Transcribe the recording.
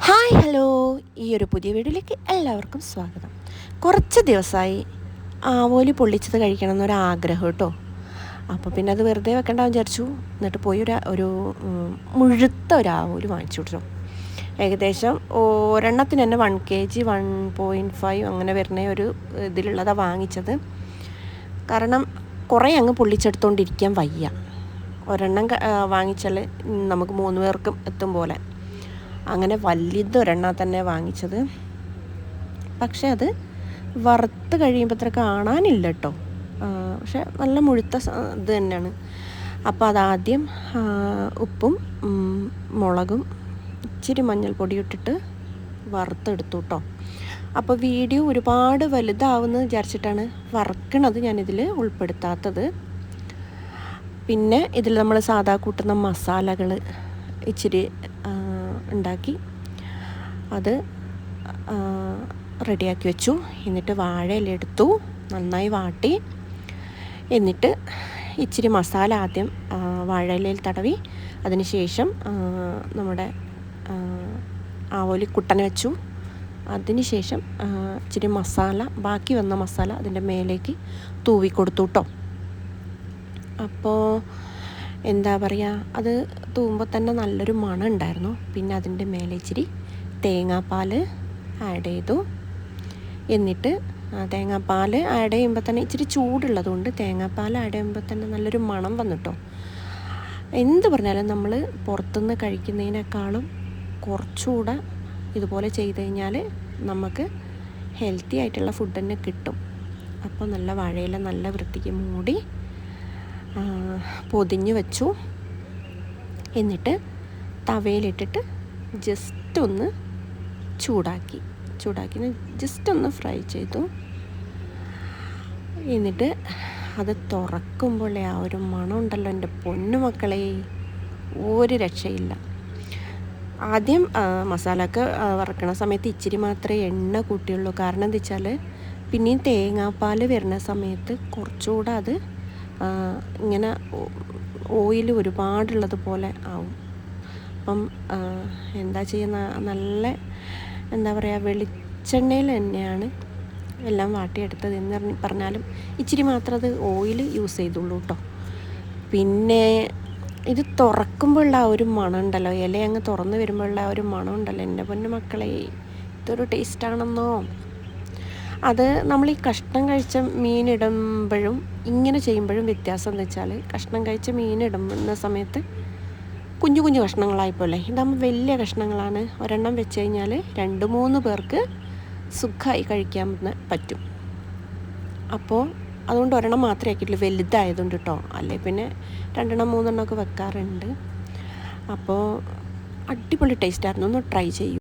Hi hello. ഈ ഒരു പുതിയ വീഡിയോയിലേക്ക് എല്ലാവർക്കും സ്വാഗതം. കുറച്ച് ദിവസമായി ആവോലി പൊള്ളിച്ചത് കഴിക്കണം എന്നൊരു ആഗ്രഹം കേട്ടോ. അപ്പോൾ പിന്നെ അത് വെറുതെ വെക്കണ്ട വിചാരിച്ചു. എന്നിട്ട് പോയി ഒരു ഒരു മുഴുത്ത ഒരു ആവോലി വാങ്ങിച്ചു കൊടുത്തു. ഏകദേശം ഒരെണ്ണത്തിന് തന്നെ one K G one point five അങ്ങനെ വരുന്ന ഒരു ഇതിലുള്ളതാണ് വാങ്ങിച്ചത്. കാരണം കുറേ അങ്ങ് പൊള്ളിച്ചെടുത്തുകൊണ്ടിരിക്കാൻ വയ്യ. ഒരെണ്ണം വാങ്ങിച്ചാൽ നമുക്ക് മൂന്ന് പേർക്കും എത്തും പോലെ. അങ്ങനെ വലിയതൊരെണ്ണ തന്നെ വാങ്ങിച്ചത്. പക്ഷെ അത് വറുത്ത് കഴിയുമ്പോൾ അത്ര കാണാനില്ല കേട്ടോ പക്ഷെ നല്ല മുഴുത്ത ഇത് തന്നെയാണ്. അപ്പോൾ അതാദ്യം ഉപ്പും മുളകും ഇച്ചിരി മഞ്ഞൾപ്പൊടി ഇട്ടിട്ട് വറുത്തെടുത്തു കേട്ടോ അപ്പോൾ വീഡിയോ ഒരുപാട് വലുതാവുമെന്ന് വിചാരിച്ചിട്ടാണ് വറക്കണത് ഞാനിതിൽ ഉൾപ്പെടുത്താത്തത്. പിന്നെ ഇതിൽ നമ്മൾ സാധാ കൂട്ടുന്ന മസാലകൾ ഇച്ചിരി ഉണ്ടാക്കി. അത് റെഡിയാക്കി വെച്ചു. എന്നിട്ട് വാഴയിലെടുത്തു നന്നായി വാട്ടി. എന്നിട്ട് ഇച്ചിരി മസാല ആദ്യം വാഴയിലയിൽ തടവി. അതിനുശേഷം നമ്മുടെ ആവോലി കുട്ടൻ വെച്ചു. അതിനുശേഷം ഇച്ചിരി മസാല ബാക്കി വന്ന മസാല അതിന്റെ മേലേക്ക് തൂവി കൊടുത്തു കേട്ടോ അപ്പോൾ എന്താ പറയുക അത് തൂമ്പോൾ തന്നെ നല്ലൊരു മണം ഉണ്ടായിരുന്നു. പിന്നെ അതിന്റെ മേലെ ഇച്ചിരി തേങ്ങാപ്പാൽ ആഡ് ചെയ്തു. എന്നിട്ട് തേങ്ങാപ്പാൽ ആഡ് ചെയ്യുമ്പോൾ തന്നെ ഇച്ചിരി ചൂടുള്ളതുകൊണ്ട് തേങ്ങാപ്പാൽ ആഡ് ചെയ്യുമ്പോൾ തന്നെ നല്ലൊരു മണം വന്നിട്ടോ. എന്ത് പറഞ്ഞാലും നമ്മൾ പുറത്തുനിന്ന് കഴിക്കുന്നതിനേക്കാളും കുറച്ചുകൂടെ ഇതുപോലെ ചെയ്ത് കഴിഞ്ഞാൽ നമുക്ക് ഹെൽത്തി ആയിട്ടുള്ള ഫുഡ് തന്നെ കിട്ടും. അപ്പോൾ നല്ല വാഴയില നല്ല വൃത്തിക്ക് മൂടി പൊതിഞ്ഞ് വെച്ചു. എന്നിട്ട് തവയിലിട്ടിട്ട് ജസ്റ്റ് ഒന്ന് ചൂടാക്കി. ചൂടാക്കി ജസ്റ്റ് ഒന്ന് ഫ്രൈ ചെയ്തു. എന്നിട്ട് അത് തുറക്കുമ്പോഴേ ആ ഒരു മണം ഉണ്ടല്ലോ എന്റെ പൊന്നുമക്കളെ ഒരു രക്ഷയില്ല. ആദ്യം മസാലയൊക്കെ വറക്കണ സമയത്ത് ഇച്ചിരി മാത്രമേ എണ്ണ കൂട്ടിയുള്ളൂ. കാരണം എന്താ വെച്ചാൽ പിന്നെയും തേങ്ങാപ്പാൽ വരുന്ന സമയത്ത് കുറച്ചുകൂടെ അത് ഇങ്ങനെ ഓയിൽ ഒരുപാടുള്ളത് പോലെ ആവും. അപ്പം എന്താ ചെയ്യുന്ന നല്ല എന്താ പറയുക വെളിച്ചെണ്ണയിൽ തന്നെയാണ് എല്ലാം വാട്ടിയെടുത്തത് എന്ന് പറഞ്ഞ് പറഞ്ഞാലും ഇച്ചിരി മാത്രം അത് ഓയിൽ യൂസ് ചെയ്തുള്ളൂ കേട്ടോ. പിന്നെ ഇത് തുറക്കുമ്പോഴുള്ള ആ ഒരു മണം ഉണ്ടല്ലോ ഇല അങ്ങ് തുറന്ന് വരുമ്പോഴുള്ള ആ ഒരു മണം ഉണ്ടല്ലോ എന്റെ പൊന്നു മക്കളെ ഇതൊരു ടേസ്റ്റാണെന്നോ അത് നമ്മൾ ഈ കഷ്ണം കഴിച്ച മീനിടുമ്പോഴും ഇങ്ങനെ ചെയ്യുമ്പോഴും വ്യത്യാസം എന്ന് വെച്ചാൽ കഷ്ണം കഴിച്ച മീനിടുന്ന സമയത്ത് കുഞ്ഞു കുഞ്ഞു കഷ്ണങ്ങളായിപ്പോലെ. ഇതാകുമ്പോൾ വലിയ കഷ്ണങ്ങളാണ്. ഒരെണ്ണം വെച്ച് കഴിഞ്ഞാൽ രണ്ട് മൂന്ന് പേർക്ക് സുഖമായി കഴിക്കാൻ പറ്റും. അപ്പോൾ അതുകൊണ്ട് ഒരെണ്ണം മാത്രമേ ആക്കിയിട്ടുള്ളൂ. വലുതായതുകൊണ്ട് കേട്ടോ. അല്ലേ പിന്നെ രണ്ടെണ്ണം മൂന്നെണ്ണം ഒക്കെ വെക്കാറുണ്ട്. അപ്പോൾ അടിപൊളി ടേസ്റ്റായിരുന്നു ഒന്ന് ട്രൈ ചെയ്യൂ.